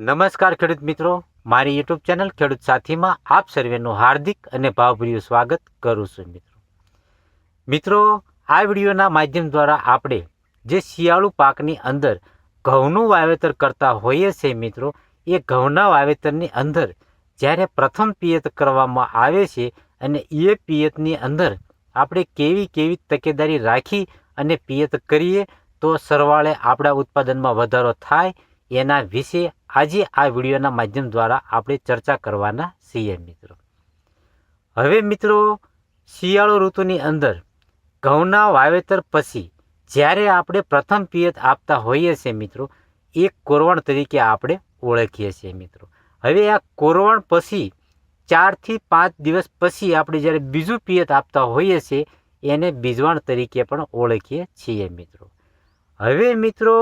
નમસ્કાર ખેડૂત મિત્રો. મારી યુટ્યુબ ચેનલ ખેડૂત સાથીમાં આપ સર્વેનું હાર્દિક અને ભાવભર્યું સ્વાગત કરું છું મિત્રો. મિત્રો, આ વિડીયોના માધ્યમ દ્વારા આપણે જે શિયાળુ પાકની અંદર ઘઉંનું વાવેતર કરતા હોઈએ છીએ મિત્રો, એ ઘઉંના વાવેતરની અંદર જ્યારે પ્રથમ પિયત કરવામાં આવે છે અને એ પિયતની અંદર આપણે કેવી કેવી તકેદારી રાખી અને પિયત કરીએ, તો સરવાળે આપણા ઉત્પાદનમાં વધારો થાય, એના વિશે આજે આ વિડીયોના માધ્યમ દ્વારા આપણે ચર્ચા કરવાના છીએ મિત્રો. હવે મિત્રો, શિયાળો ઋતુની અંદર ઘઉંના વાવેતર પછી જ્યારે આપણે પ્રથમ પિયત આપતા હોઈએ છીએ મિત્રો, એ કોરવણ તરીકે આપણે ઓળખીએ છીએ મિત્રો. હવે આ કોરવણ પછી ચારથી પાંચ દિવસ પછી આપણે જ્યારે બીજું પિયત આપતા હોઈએ છીએ, એને બીજવાણ તરીકે પણ ઓળખીએ છીએ મિત્રો. હવે મિત્રો,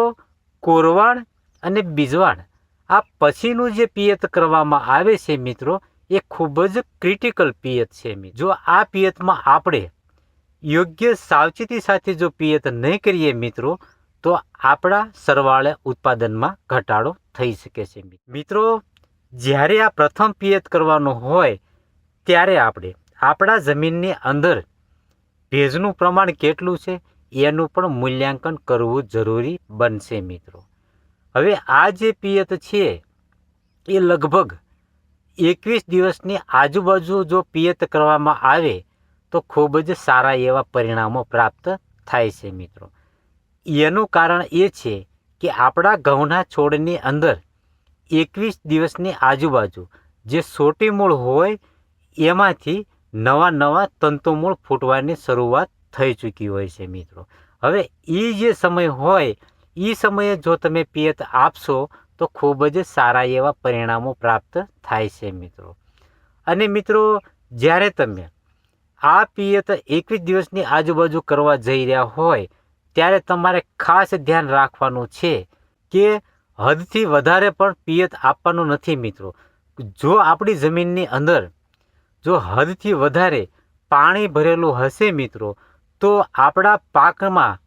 કોરવાણ અને બીજવાણ આ પછીનું જે પિયત કરવામાં આવે છે મિત્રો, એ ખૂબ જ ક્રિટિકલ પિયત છે જો આ પિયતમાં આપણે યોગ્ય સાવચેતી સાથે જો પિયત નહીં કરીએ મિત્રો, તો આપણા સરવાળે ઉત્પાદનમાં ઘટાડો થઈ શકે છે મિત્રો, જ્યારે આ પ્રથમ પિયત કરવાનું હોય, ત્યારે આપણે આપણા જમીનની અંદર ભેજનું પ્રમાણ કેટલું છે? એનું પણ મૂલ્યાંકન કરવું જરૂરી બનશે મિત્રો. હવે આ જે પિયત છે, એ લગભગ એકવીસ દિવસની આજુબાજુ જો પિયત કરવામાં આવે, તો ખૂબ જ સારા એવા પરિણામો પ્રાપ્ત થાય છે મિત્રો. એનું કારણ એ છે કે આપણા ઘઉંના છોડની અંદર એકવીસ દિવસની આજુબાજુ જે સોટી મૂળ હોય, એમાંથી નવા નવા તંતુમૂળ ફૂટવાની શરૂઆત થઈ ચૂકી હોય છે મિત્રો. હવે એ જે સમય હોય એ સમયે જો તમે પિયત આપશો, તો ખૂબ જ સારા એવા પરિણામો પ્રાપ્ત થાય છે મિત્રો. અને મિત્રો, જ્યારે તમે આ પિયત એકવીસ દિવસની આજુબાજુ કરવા જઈ રહ્યા હોય, ત્યારે તમારે ખાસ ધ્યાન રાખવાનું છે કે હદથી વધારે પણ પિયત આપવાનું નથી મિત્રો. જો આપણી જમીનની અંદર જો હદથી વધારે પાણી ભરેલું હશે મિત્રો, તો આપણા પાકમાં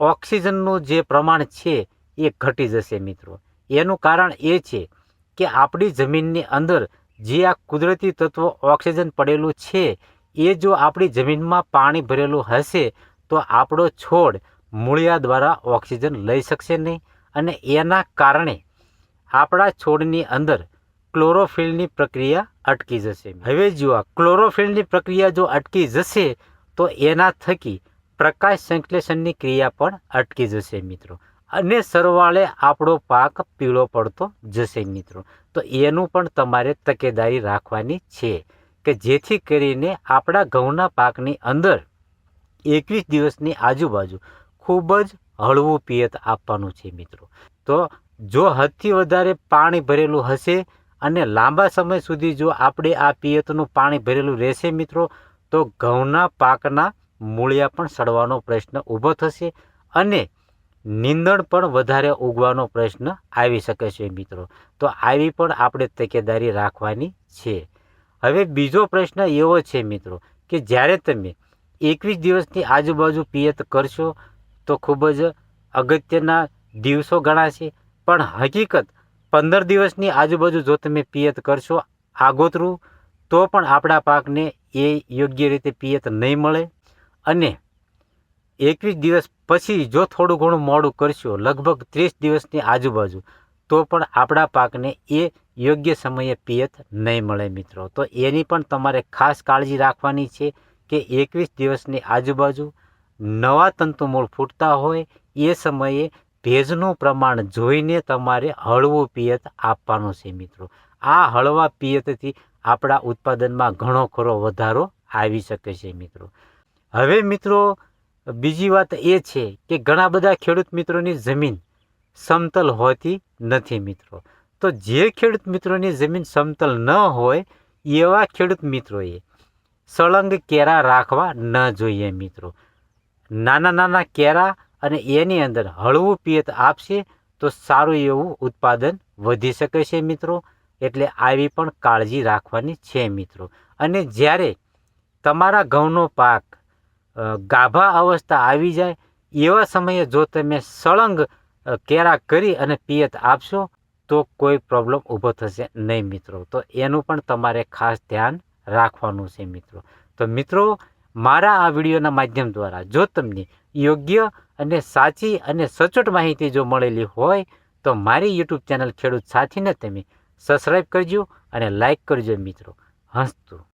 ઓક્સિજનનું જે પ્રમાણ છે એ ઘટી જશે મિત્રો. એનું કારણ એ છે કે આપણી જમીનની અંદર જે આ કુદરતી તત્વ ઓક્સિજન પડેલું છે, એ જો આપણી જમીનમાં પાણી ભરેલું હશે, તો આપણો છોડ મૂળિયા દ્વારા ઓક્સિજન લઈ શકશે નહીં. અને એના કારણે આપણા છોડની અંદર ક્લોરોફિલની પ્રક્રિયા અટકી જશે. હવે જુઓ ક્લોરોફિલની પ્રક્રિયા જો અટકી જશે, તો એના થકી પ્રકાશ સંશ્લેષણની ક્રિયા પણ અટકી જશે મિત્રો. અને સરવાળે આપણો પાક પીળો પડતો જશે મિત્રો. તો એનું પણ તમારે તકેદારી રાખવાની છે કે જેથી કરીને આપણા ઘઉંના પાકની અંદર એકવીસ દિવસની આજુબાજુ ખૂબ જ હળવું પિયત આપવાનું છે મિત્રો. તો જો હદથી વધારે પાણી ભરેલું હશે અને લાંબા સમય સુધી જો આપણે આ પિયતનું પાણી ભરેલું રહેશે મિત્રો, તો ઘઉંના પાકના મૂળિયા પણ સડવાનો પ્રશ્ન ઊભો થશે અને નીંદણ પણ વધારે ઉગવાનો પ્રશ્ન આવી શકે છે મિત્રો. તો આવી પણ આપણે તકેદારી રાખવાની છે. હવે બીજો પ્રશ્ન એવો છે મિત્રો કે જ્યારે તમે એકવીસ દિવસની આજુબાજુ પિયત કરશો તો ખૂબ જ અગત્યના દિવસો ગણાશે. પણ હકીકત પંદર દિવસની આજુબાજુ જો તમે પિયત કરશો આગોતરું, તો પણ આપણા પાકને એ યોગ્ય રીતે પિયત નહીં મળે. અને એકવીસ દિવસ પછી જો થોડું ઘણું મોડું કરશો, લગભગ ત્રીસ દિવસની આજુબાજુ, તો પણ આપણા પાકને એ યોગ્ય સમયે પિયત નહીં મળે મિત્રો. તો એની પણ તમારે ખાસ કાળજી રાખવાની છે કે એકવીસ દિવસની આજુબાજુ નવા તંતુમૂળ ફૂટતા હોય, એ સમયે ભેજનું પ્રમાણ જોઈને તમારે હળવું પિયત આપવાનું છે મિત્રો. આ હળવા પિયતથી આપણા ઉત્પાદનમાં ઘણો ખરો વધારો આવી શકે છે મિત્રો. હવે મિત્રો, બીજી વાત એ છે કે ઘણા બધા ખેડૂત મિત્રોની જમીન સમતલ હોતી નથી મિત્રો. તો જે ખેડૂત મિત્રોની જમીન સમતલ ન હોય, એવા ખેડૂત મિત્રોએ સળંગ કેરા રાખવા ન જોઈએ મિત્રો. નાના નાના કેરા અને એની અંદર હળવું પિયત આપશે, તો સારું એવું ઉત્પાદન વધી શકે છે મિત્રો. એટલે આવી પણ કાળજી રાખવાની છે મિત્રો. અને જ્યારે તમારા ઘઉંનો પાક ગાભા અવસ્થા આવી જાય, એવા સમયે જો તમે સળંગ કેરા કરી અને પિયત આપશો, તો કોઈ પ્રોબ્લેમ ઊભો થશે નહીં મિત્રો. તો એનું પણ તમારે ખાસ ધ્યાન રાખવાનું છે મિત્રો. તો મિત્રો, મારા આ વિડીયોના માધ્યમ દ્વારા જો તમને યોગ્ય અને સાચી અને સચોટ માહિતી જો મળેલી હોય, તો મારી યુટ્યુબ ચેનલ ખેડૂત સાથીને તમે સબસ્ક્રાઈબ કરજો અને લાઈક કરજો મિત્રો. હસતું.